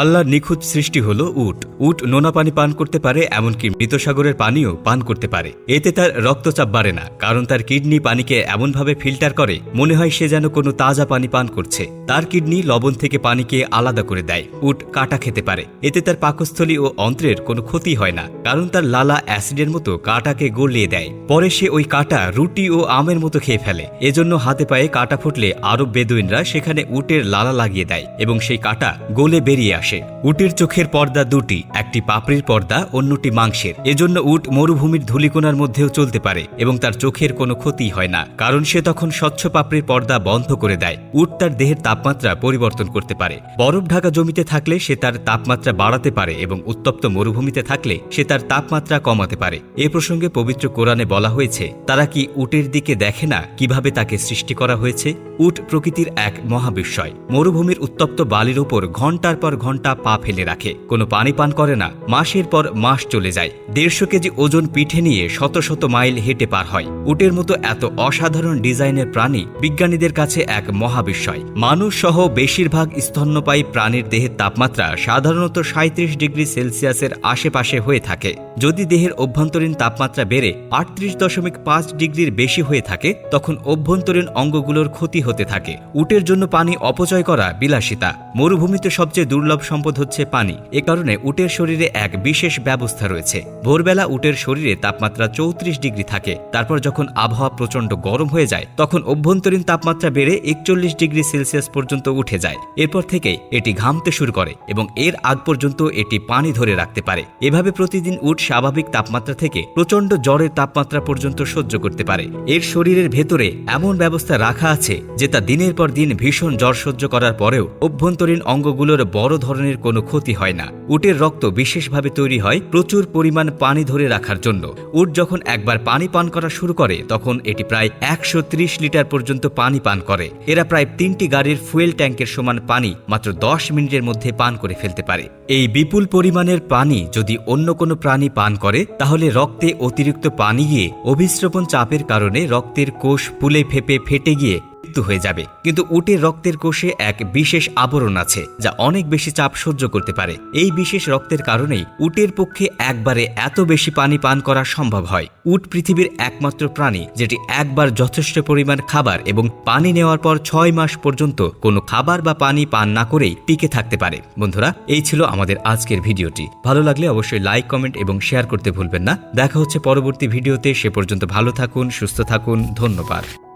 আল্লাহর নিখুঁত সৃষ্টি হল উট। উট নোনা পানি পান করতে পারে, এমনকি মৃত সাগরের পানিও পান করতে পারে। এতে তার রক্তচাপ বাড়ে না, কারণ তার কিডনি পানিকে এমনভাবে ফিল্টার করে, মনে হয় সে যেন কোনো তাজা পানি পান করছে। তার কিডনি লবণ থেকে পানিকে আলাদা করে দেয়, উট কাটা খেতে পারে। এতে তার পাকস্থলী ও অন্ত্রের কোনো ক্ষতি হয় না, কারণ তার লালা অ্যাসিডের মতো কাটাকে গলিয়ে দেয়। পরে সে ওই কাটা রুটি ও আমের মতো খেয়ে ফেলে। এজন্য হাতে পায়ে কাটা ফুটলে আরব বেদুইনরা সেখানে উটের লালা লাগিয়ে দেয় এবং সেই কাটা গলে বেরিয়ে আসে। উটের চোখের পর্দা দুটি, একটি পাপড়ির পর্দা, অন্যটি মাংসের। এজন্য উট মরুভূমির ধুলিকোনার মধ্যেও চলতে পারে এবং তার চোখের কোনো ক্ষতি হয় না, কারণ সে তখন স্বচ্ছ পাপড়ির পর্দা বন্ধ করে দেয়। উট তার দেহের তাপমাত্রা পরিবর্তন করতে পারে। বরফ ঢাকা জমিতে থাকলে সে তার তাপমাত্রা বাড়াতে পারে এবং উত্তপ্ত মরুভূমিতে থাকলে সে তার তাপমাত্রা কমাতে পারে। এ প্রসঙ্গে পবিত্র কোরআনে বলা হয়েছে, তারা কি উটের দিকে দেখে না কীভাবে তাকে সৃষ্টি করা হয়েছে? উট প্রকৃতির এক মহাবিস্ময়। মরুভূমির উত্তপ্ত বালির উপর ঘণ্টার পর ঘণ্টা পা ফেলে রাখে। কোনো পানি পান করে না। মাসের পর মাস চলে যায়। দেড়শো কেজি ওজন পিঠে নিয়ে শত শত মাইল হেঁটে পার হয়। উটের মতো এত অসাধারণ ডিজাইনের প্রাণী বিজ্ঞানীদের কাছে এক মহাবিস্ময়। মানুষ সহ বেশিরভাগ স্তন্যপায়ী প্রাণীর দেহের তাপমাত্রা সাধারণত সাঁত্রিশ ডিগ্রি সেলসিয়াসের আশেপাশে হয়ে থাকে। যদি দেহের অভ্যন্তরীণ তাপমাত্রা বেড়ে আটত্রিশ দশমিক পাঁচ ডিগ্রির বেশি হয়ে থাকে, তখন অভ্যন্তরীণ অঙ্গগুলোর ক্ষতি হতে থাকে। উটের জন্য পানি অপচয় করা বিলাসিতা। মরুভূমিতে সবচেয়ে দুর্লভ সম্পদ হচ্ছে পানি। এ কারণে উটের শরীরে এক বিশেষ ব্যবস্থা রয়েছে। ভোরবেলা উটের শরীরে তাপমাত্রা চৌত্রিশ ডিগ্রি থাকে। তারপর যখন আবহাওয়া প্রচণ্ড গরম হয়ে যায়, তখন অভ্যন্তরীণ তাপমাত্রা বেড়ে একচল্লিশ ডিগ্রি সেলসিয়াস পর্যন্ত উঠে যায়। এরপর থেকে এটি ঘামতে শুরু করে এবং এর আগ পর্যন্ত এটি পানি ধরে রাখতে পারে। এভাবে প্রতিদিন উট স্বাভাবিক তাপমাত্রা থেকে প্রচণ্ড জ্বরের তাপমাত্রা পর্যন্ত সহ্য করতে পারে। এর শরীরের ভেতরে এমন ব্যবস্থা রাখা আছে যে তা দিনের পর দিন ভীষণ জ্বর সহ্য করার পরেও অভ্যন্তরীণ অঙ্গগুলোর বড় ধরনের কোনো ক্ষতি হয় না। উটের রক্ত বিশেষভাবে তৈরি হয় প্রচুর পরিমাণ পানি ধরে রাখার জন্য। উট যখন একবার পানি পান করা শুরু করে, তখন এটি প্রায় একশো ত্রিশ লিটার পর্যন্ত পানি পান করে। এরা প্রায় তিনটি গাড়ির ফুয়েল ট্যাঙ্কের সমান পানি মাত্র দশ মিনিটের মধ্যে পান করে ফেলতে পারে। এই বিপুল পরিমাণের পানি যদি অন্য কোনো প্রাণী পান করে, তাহলে রক্তে অতিরিক্ত পানি গিয়ে অভিস্রবণ চাপের কারণে রক্তের কোষ ফুলে ফেপে ফেটে গিয়ে মৃত্যু হয়ে যাবে। কিন্তু উটের রক্তের কোষে এক বিশেষ আবরণ আছে, যা অনেক বেশি চাপ সহ্য করতে পারে। এই বিশেষ রক্তের কারণেই উটের পক্ষে একবারে এত বেশি পানি পান করা সম্ভব হয়। উট পৃথিবীর একমাত্র প্রাণী, যেটি একবার যথেষ্ট পরিমাণ খাবার এবং পানি নেওয়ার পর ছয় মাস পর্যন্ত কোনো খাবার বা পানি পান না করেই টিকে থাকতে পারে। বন্ধুরা, এই ছিল আমাদের আজকের ভিডিওটি। ভালো লাগলে অবশ্যই লাইক, কমেন্ট এবং শেয়ার করতে ভুলবেন না। দেখা হচ্ছে পরবর্তী ভিডিওতে। সে পর্যন্ত ভালো থাকুন, সুস্থ থাকুন। ধন্যবাদ।